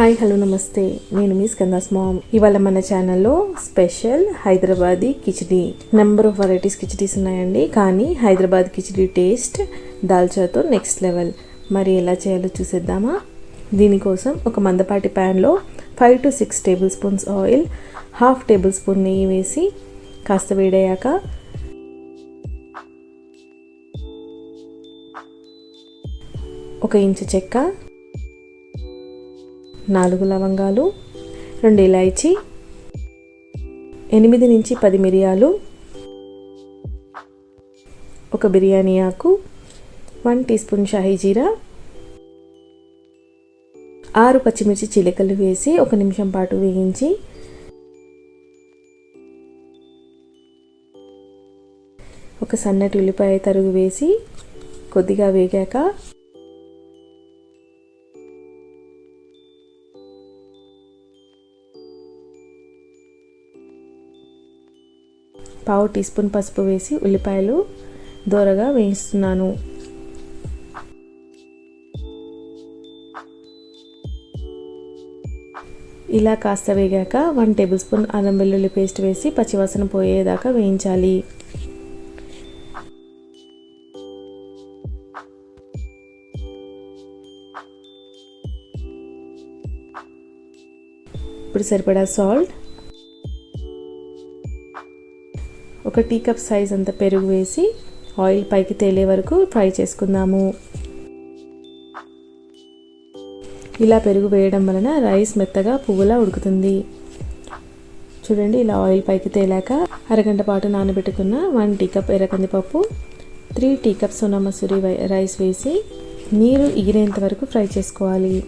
Hi hello నమస్తే. నేను మీ స్కందాస్ ma'am ఇవాళ మన ఛానల్లో special Hyderabadi khichdi. Number of varieties khichdis ఉన్నాయండి. కానీ హైదరాబాద్ కిచడీ టేస్ట్ దాల్చాతో నెక్స్ట్ లెవెల్ మరి ఎలా చేయాలో చూసేద్దామా? దీనికోసం ఒక మందపాటి ప్యాన్లో five to six tablespoons oil half tablespoon నెయ్యి వేసి కాస్త వేడయ్యాక ఒక ఇంచు చెక్క నాలుగు లవంగాలు రెండు ఇలాయచి ఎనిమిది నుంచి పది మిరియాలు ఒక బిర్యానీ ఆకు వన్ టీ స్పూన్ షాహీ జీరా ఆరు పచ్చిమిర్చి చిలికలు వేసి ఒక నిమిషం పాటు వేయించి ఒక సన్నటి ఉల్లిపాయ తరుగు వేసి కొద్దిగా వేగాక పావు టీ స్పూన్ పసుపు వేసి ఉల్లిపాయలు దోరగా వేయిస్తున్నాను. ఇలా కాస్త వేగాక వన్ టేబుల్ స్పూన్ అల్లం వెల్లుల్లి పేస్ట్ వేసి పచ్చివాసన పోయేదాకా వేయించాలి. ఇప్పుడు సరిపడా సాల్ట్ ఒక టీ కప్ సైజ్ అంత పెరుగు వేసి ఆయిల్ పైకి తేలే వరకు ఫ్రై చేసుకుందాము. ఇలా పెరుగు వేయడం వలన రైస్ మెత్తగా పువ్వులా ఉడుకుతుంది. చూడండి ఇలా ఆయిల్ పైకి తేలాక అరగంట పాటు నానబెట్టుకున్న one tea cup ఎర్రకందిపప్పు three teacups Sona Masoori rice వేసి నీరు ఇగిరేంత వరకు ఫ్రై చేసుకోవాలి.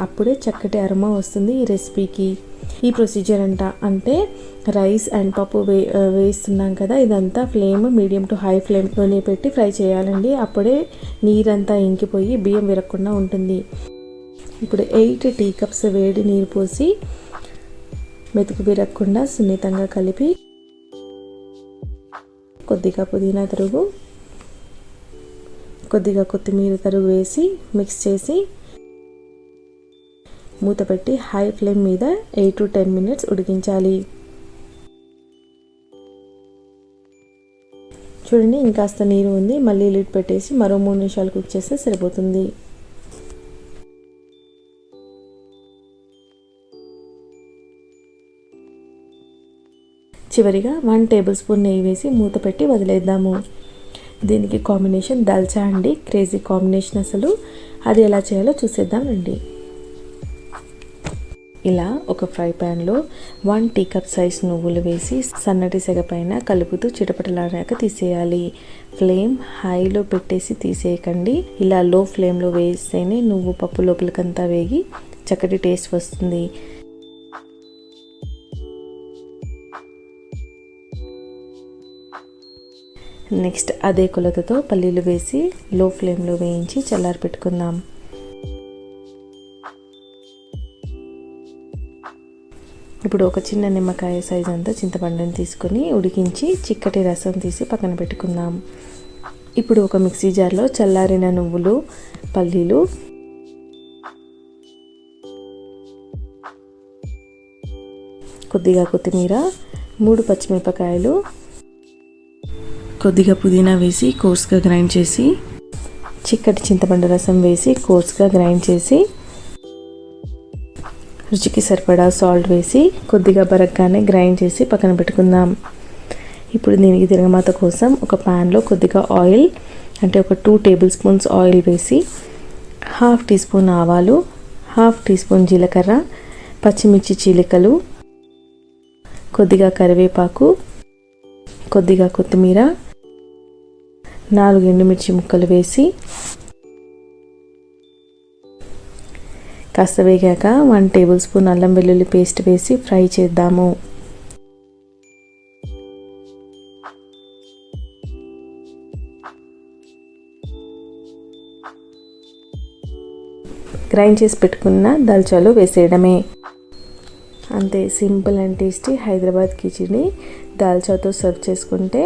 అప్పుడే చక్కటి అరుమ వస్తుంది ఈ రెసిపీకి. ఈ ప్రొసీజర్ అంట. అంటే రైస్ అండ్ పప్పు వే వేస్తున్నాం కదా ఇదంతా ఫ్లేమ్ మీడియం టు హై ఫ్లేమ్లోనే పెట్టి ఫ్రై చేయాలండి. అప్పుడే నీరంతా ఇంకిపోయి బియ్యం విరగకుండా ఉంటుంది. ఇప్పుడు ఎయిట్ టీ కప్స్ వేడి నీరు పోసి మెతుకు విరగకుండా సున్నితంగా కలిపి కొద్దిగా పుదీనా తరుగు కొద్దిగా కొత్తిమీర తరుగు వేసి మిక్స్ చేసి మూత పెట్టి హై ఫ్లేమ్ మీద ఎయిట్ టు టెన్ మినిట్స్ ఉడికించాలి. చూడండి ఇంకాస్త నీరు ఉంది. మళ్ళీ లిడ్ పెట్టేసి మరో మూడు నిమిషాలు కుక్ చేస్తే సరిపోతుంది. చివరిగా వన్ టేబుల్ స్పూన్ నెయ్యి వేసి మూత పెట్టి వదిలేద్దాము. దీనికి కాంబినేషన్ దాల్చా అండి. క్రేజీ కాంబినేషన్ అసలు. అది ఎలా చేయాలో చూసేద్దాం రండి. ఇలా ఒక ఫ్రై ప్యాన్లో వన్ టీ కప్ సైజ్ నువ్వులు వేసి సన్నటి సెగ పైన కలుపుతూ చిటపటలాడాక తీసేయాలి. ఫ్లేమ్ హైలో పెట్టేసి తీసేయకండి. ఇలా లో ఫ్లేమ్లో వేస్తేనే నువ్వు పప్పు లోపలికంతా వేగి చక్కటి టేస్ట్ వస్తుంది. నెక్స్ట్ అదే కొలతతో పల్లీలు వేసి లో ఫ్లేమ్లో వేయించి చల్లారి పెట్టుకుందాం ఇప్పుడు ఒక చిన్న నిమ్మకాయ సైజ్ అంతా చింతపండుని తీసుకొని ఉడికించి చిక్కటి రసం తీసి పక్కన పెట్టుకుందాం. ఇప్పుడు ఒక మిక్సీ జార్లో చల్లారిన నువ్వులు పల్లీలు కొద్దిగా కొత్తిమీర మూడు పచ్చిమిరపకాయలు కొద్దిగా పుదీనా వేసి కోర్స్గా గ్రైండ్ చేసి చిక్కటి చింతపండు రసం వేసి కోర్స్గా గ్రైండ్ చేసి రుచికి సరిపడా సాల్ట్ వేసి కొద్దిగా బరగ్గానే గ్రైండ్ చేసి పక్కన పెట్టుకుందాం. ఇప్పుడు దీనికి తిరగమాత కోసం ఒక ప్యాన్లో కొద్దిగా ఆయిల్ అంటే ఒక టూ టేబుల్ స్పూన్స్ ఆయిల్ వేసి హాఫ్ టీ స్పూన్ ఆవాలు హాఫ్ టీ స్పూన్ జీలకర్ర పచ్చిమిర్చి చీలికలు కొద్దిగా కరివేపాకు కొద్దిగా కొత్తిమీర నాలుగు ఎండుమిర్చి ముక్కలు వేసి కాస్త వేగాక వన్ టేబుల్ స్పూన్ అల్లం వెల్లుల్లి పేస్ట్ వేసి ఫ్రై చేద్దాము. గ్రైండ్ చేసి పెట్టుకున్న దల్చాలు వేసేయడమే. అంతే simple and tasty Hyderabad khichdi దాల్చాతో serve చేసుకుంటే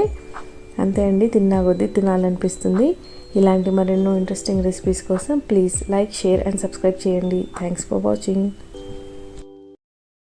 అంతే అండి తిన్నా కొద్దీ తినాలనిపిస్తుంది. ఇలాంటి మరెన్నో ఇంట్రెస్టింగ్ రెసిపీస్ కోసం please like share and subscribe చేయండి. Thanks for watching